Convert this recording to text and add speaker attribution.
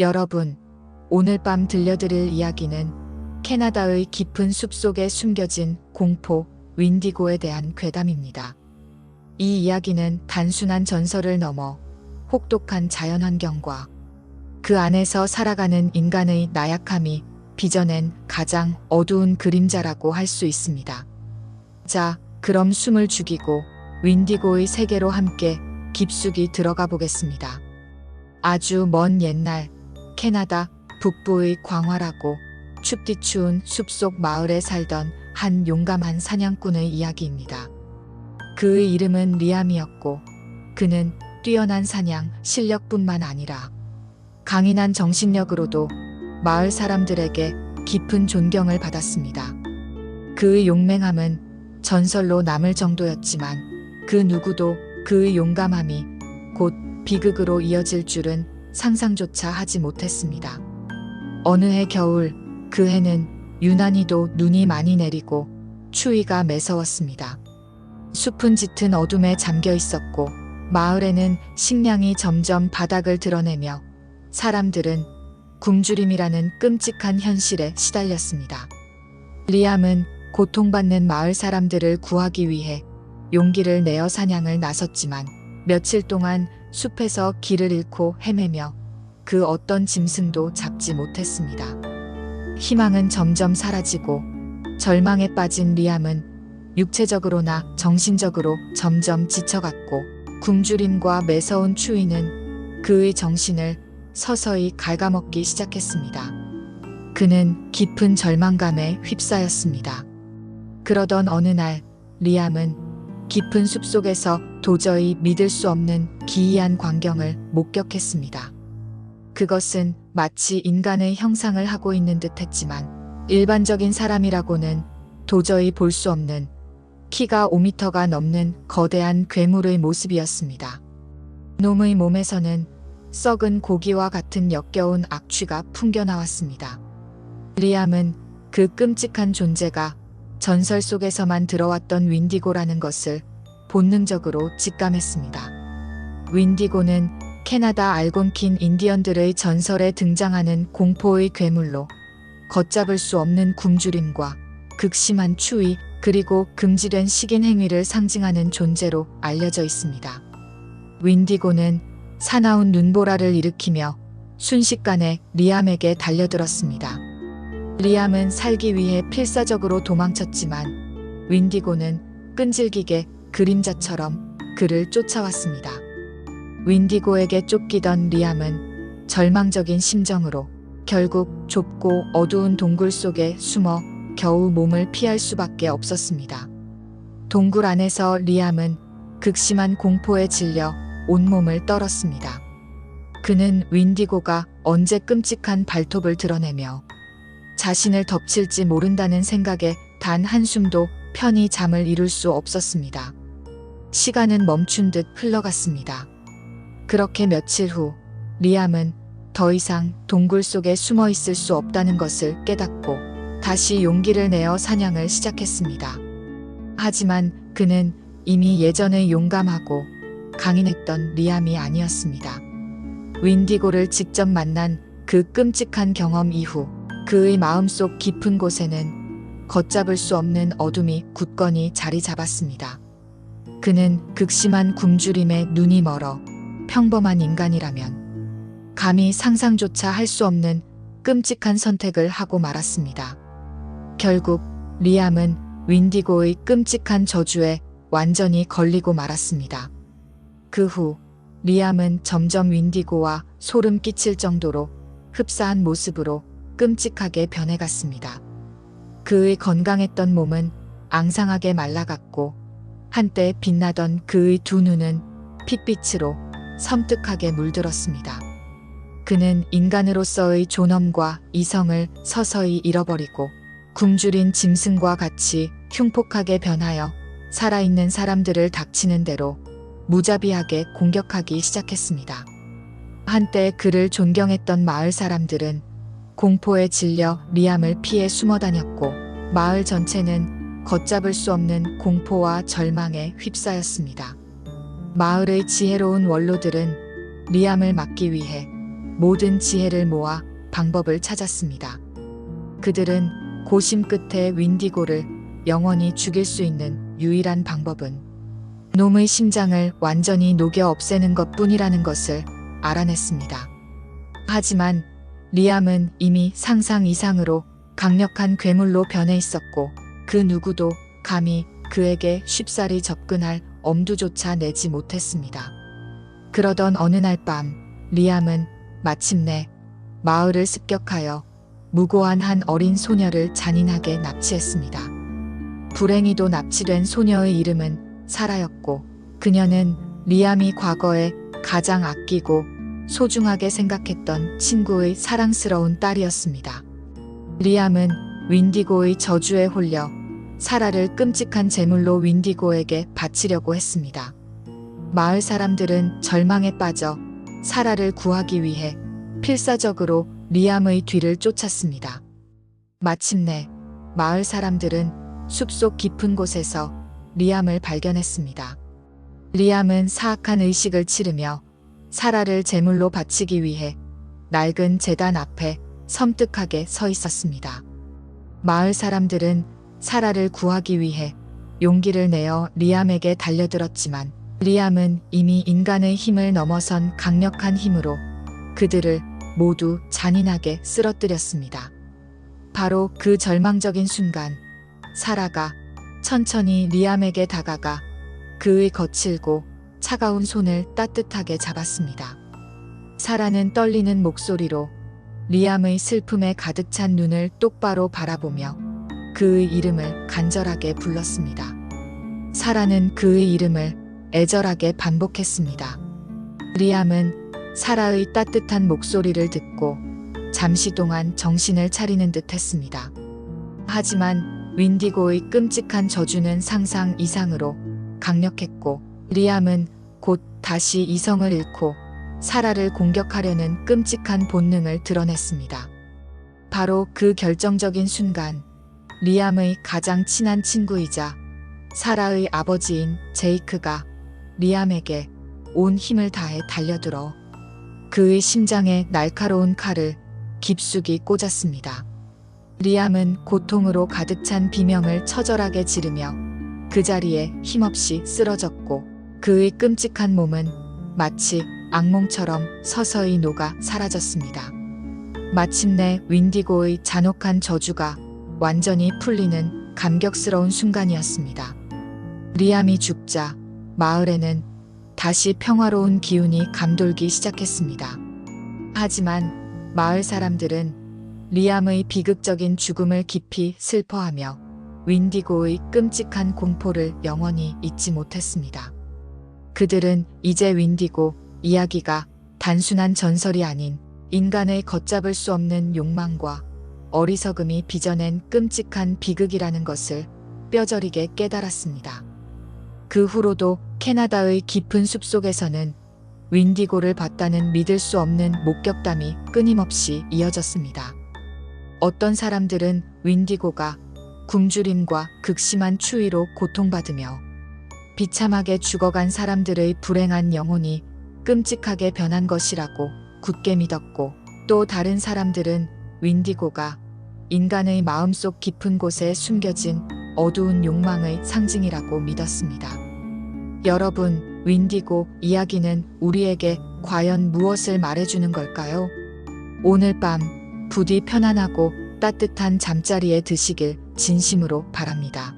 Speaker 1: 여러분, 오늘 밤 들려드릴 이야기는 캐나다의 깊은 숲속에 숨겨진 공포, 윈디고에 대한 괴담입니다. 이 이야기는 단순한 전설을 넘어 혹독한 자연환경과 그 안에서 살아가는 인간의 나약함이 빚어낸 가장 어두운 그림자라고 할 수 있습니다. 자, 그럼 숨을 죽이고 윈디고의 세계로 함께 깊숙이 들어가 보겠습니다. 아주 먼 옛날 캐나다 북부의 광활하고 춥디 추운 숲속 마을에 살던 한 용감한 사냥꾼의 이야기입니다. 그의 이름은 리암이었고 그는 뛰어난 사냥 실력뿐만 아니라 강인한 정신력으로도 마을 사람들에게 깊은 존경을 받았습니다. 그의 용맹함은 전설로 남을 정도였지만 그 누구도 그의 용감함이 곧 비극으로 이어질 줄은 상상조차 하지 못했습니다. 어느 해 겨울 그 해는 유난히도 눈이 많이 내리고 추위가 매서웠습니다. 숲은 짙은 어둠에 잠겨 있었고 마을에는 식량이 점점 바닥을 드러내며 사람들은 굶주림이라는 끔찍한 현실에 시달렸습니다. 리암은 고통받는 마을 사람들을 구하기 위해 용기를 내어 사냥을 나섰지만 며칠 동안 숲에서 길을 잃고 헤매며 그 어떤 짐승도 잡지 못했습니다. 희망은 점점 사라지고 절망에 빠진 리암은 육체적으로나 정신적으로 점점 지쳐갔고 굶주림과 매서운 추위는 그의 정신을 서서히 갉아먹기 시작했습니다. 그는 깊은 절망감에 휩싸였습니다. 그러던 어느 날 리암은 깊은 숲속에서 도저히 믿을 수 없는 기이한 광경을 목격했습니다. 그것은 마치 인간의 형상을 하고 있는 듯 했지만 일반적인 사람이라고는 도저히 볼 수 없는 키가 5미터가 넘는 거대한 괴물의 모습이었습니다. 놈의 몸에서는 썩은 고기와 같은 역겨운 악취가 풍겨나왔습니다. 리암은 그 끔찍한 존재가 전설 속에서만 들어왔던 윈디고라는 것을 본능적으로 직감했습니다. 윈디고는 캐나다 알곤킨 인디언들의 전설에 등장하는 공포의 괴물로 걷잡을 수 없는 굶주림과 극심한 추위 그리고 금지된 식인 행위를 상징하는 존재로 알려져 있습니다. 윈디고는 사나운 눈보라를 일으키며 순식간에 리암에게 달려들었습니다. 리암은 살기 위해 필사적으로 도망쳤지만 윈디고는 끈질기게 그림자처럼 그를 쫓아왔습니다. 윈디고에게 쫓기던 리암은 절망적인 심정으로 결국 좁고 어두운 동굴 속에 숨어 겨우 몸을 피할 수밖에 없었습니다. 동굴 안에서 리암은 극심한 공포에 질려 온몸을 떨었습니다. 그는 윈디고가 언제 끔찍한 발톱을 드러내며 자신을 덮칠지 모른다는 생각에 단 한숨도 편히 잠을 이룰 수 없었습니다. 시간은 멈춘 듯 흘러갔습니다. 그렇게 며칠 후 리암은 더 이상 동굴 속에 숨어 있을 수 없다는 것을 깨닫고 다시 용기를 내어 사냥을 시작했습니다. 하지만 그는 이미 예전의 용감하고 강인했던 리암이 아니었습니다. 윈디고를 직접 만난 그 끔찍한 경험 이후 그의 마음속 깊은 곳에는 걷잡을 수 없는 어둠이 굳건히 자리 잡았습니다. 그는 극심한 굶주림에 눈이 멀어 평범한 인간이라면 감히 상상조차 할 수 없는 끔찍한 선택을 하고 말았습니다. 결국 리암은 윈디고의 끔찍한 저주에 완전히 걸리고 말았습니다. 그 후 리암은 점점 윈디고와 소름 끼칠 정도로 흡사한 모습으로 끔찍하게 변해갔습니다. 그의 건강했던 몸은 앙상하게 말라갔고 한때 빛나던 그의 두 눈은 핏빛으로 섬뜩하게 물들었습니다. 그는 인간으로서의 존엄과 이성을 서서히 잃어버리고 굶주린 짐승과 같이 흉폭하게 변하여 살아있는 사람들을 닥치는 대로 무자비하게 공격하기 시작했습니다. 한때 그를 존경했던 마을 사람들은 공포에 질려 리암을 피해 숨어 다녔고 마을 전체는 걷잡을 수 없는 공포와 절망에 휩싸였습니다. 마을의 지혜로운 원로들은 리암을 막기 위해 모든 지혜를 모아 방법을 찾았습니다. 그들은 고심 끝에 윈디고를 영원히 죽일 수 있는 유일한 방법은 놈의 심장을 완전히 녹여 없애는 것 뿐이라는 것을 알아냈습니다. 하지만 리암은 이미 상상 이상으로 강력한 괴물로 변해 있었고 그 누구도 감히 그에게 쉽사리 접근할 엄두조차 내지 못했습니다. 그러던 어느 날 밤 리암은 마침내 마을을 습격하여 무고한 한 어린 소녀를 잔인하게 납치했습니다. 불행히도 납치된 소녀의 이름은 사라였고 그녀는 리암이 과거에 가장 아끼고 소중하게 생각했던 친구의 사랑스러운 딸이었습니다. 리암은 윈디고의 저주에 홀려 사라를 끔찍한 제물로 윈디고에게 바치려고 했습니다. 마을 사람들은 절망에 빠져 사라를 구하기 위해 필사적으로 리암의 뒤를 쫓았습니다. 마침내 마을 사람들은 숲속 깊은 곳에서 리암을 발견했습니다. 리암은 사악한 의식을 치르며 사라를 제물로 바치기 위해 낡은 재단 앞에 섬뜩하게 서 있었습니다. 마을 사람들은 사라를 구하기 위해 용기를 내어 리암에게 달려들었지만 리암은 이미 인간의 힘을 넘어선 강력한 힘으로 그들을 모두 잔인하게 쓰러뜨렸습니다. 바로 그 절망적인 순간 사라가 천천히 리암에게 다가가 그의 거칠고 차가운 손을 따뜻하게 잡았습니다. 사라는 떨리는 목소리로 리암의 슬픔에 가득 찬 눈을 똑바로 바라보며 그의 이름을 간절하게 불렀습니다. 사라는 그의 이름을 애절하게 반복했습니다. 리암은 사라의 따뜻한 목소리를 듣고 잠시 동안 정신을 차리는 듯 했습니다. 하지만 윈디고의 끔찍한 저주는 상상 이상으로 강력했고 리암은 곧 다시 이성을 잃고 사라를 공격하려는 끔찍한 본능을 드러냈습니다. 바로 그 결정적인 순간 리암의 가장 친한 친구이자 사라의 아버지인 제이크가 리암에게 온 힘을 다해 달려들어 그의 심장에 날카로운 칼을 깊숙이 꽂았습니다. 리암은 고통으로 가득 찬 비명을 처절하게 지르며 그 자리에 힘없이 쓰러졌고 그의 끔찍한 몸은 마치 악몽처럼 서서히 녹아 사라졌습니다. 마침내 윈디고의 잔혹한 저주가 완전히 풀리는 감격스러운 순간이었습니다. 리암이 죽자 마을에는 다시 평화로운 기운이 감돌기 시작했습니다. 하지만 마을 사람들은 리암의 비극적인 죽음을 깊이 슬퍼하며 윈디고의 끔찍한 공포를 영원히 잊지 못했습니다. 그들은 이제 윈디고 이야기가 단순한 전설이 아닌 인간의 걷잡을 수 없는 욕망과 어리석음이 빚어낸 끔찍한 비극이라는 것을 뼈저리게 깨달았습니다. 그 후로도 캐나다의 깊은 숲속에서는 윈디고를 봤다는 믿을 수 없는 목격담이 끊임없이 이어졌습니다. 어떤 사람들은 윈디고가 굶주림과 극심한 추위로 고통받으며 비참하게 죽어간 사람들의 불행한 영혼이 끔찍하게 변한 것이라고 굳게 믿었고 또 다른 사람들은 윈디고가 인간의 마음속 깊은 곳에 숨겨진 어두운 욕망의 상징이라고 믿었습니다. 여러분, 윈디고 이야기는 우리에게 과연 무엇을 말해주는 걸까요? 오늘 밤 부디 편안하고 따뜻한 잠자리에 드시길 진심으로 바랍니다.